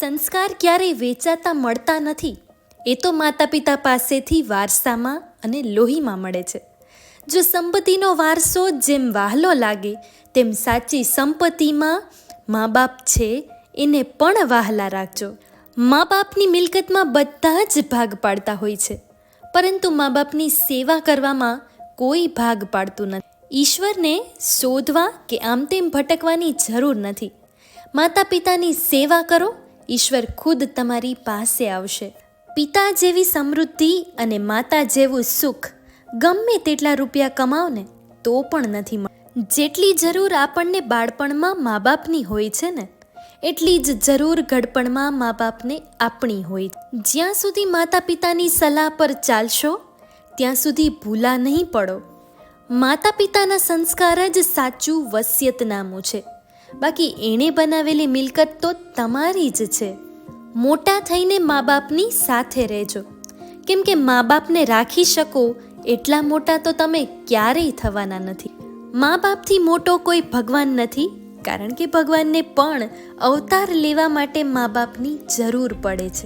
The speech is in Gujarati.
સંસ્કાર ક્યારેય વેચાતા મળતા નથી. એ તો માતા પિતા પાસેથી વારસામાં અને લોહીમાં મળે છે. જો સંપત્તિનો વારસો જેમ વહાલો લાગે, તેમ સાચી સંપત્તિમાં મા બાપ છે, એને પણ વહાલા રાખજો. મા બાપની મિલકતમાં બધા જ ભાગ પાડતા હોય છે. પરંતુ મા બાપની સેવા કરવામાં કોઈ ભાગ પાડતું નથી. ઈશ્વરને શોધવા કે આમ તેમ ભટકવાની જરૂર નથી. માતા પિતાની સેવા કરો ઈશ્વર ખુદ તમારી પાસે આવશે. પિતા જેવી સમૃદ્ધિ અને માતા જેવું સુખ ગમે તેટલા રૂપિયા કમાવ ને તો પણ નથી મળ જેટલી જરૂર આપણને બાળપણમાં મા બાપની હોય છે ને, એટલી જ જરૂર ઘડપણમાં મા બાપને આપણી હોય. જ્યાં સુધી માતા પિતાની સલાહ પર ચાલશો, ત્યાં સુધી ભૂલા નહીં પડો. માતા પિતાના સંસ્કાર જ સાચું વસિયતનામું છે. બાકી એણે બનાવેલી મિલકત તો તમારી જ છે. મોટા થઈને મા બાપની સાથે રહેજો. કેમ કે મા બાપને રાખી શકો એટલા મોટા તો તમે ક્યારેય થવાના નથી. મા બાપથી મોટો કોઈ ભગવાન નથી, કારણ કે ભગવાનને પણ અવતાર લેવા માટે મા બાપની જરૂર પડે છે.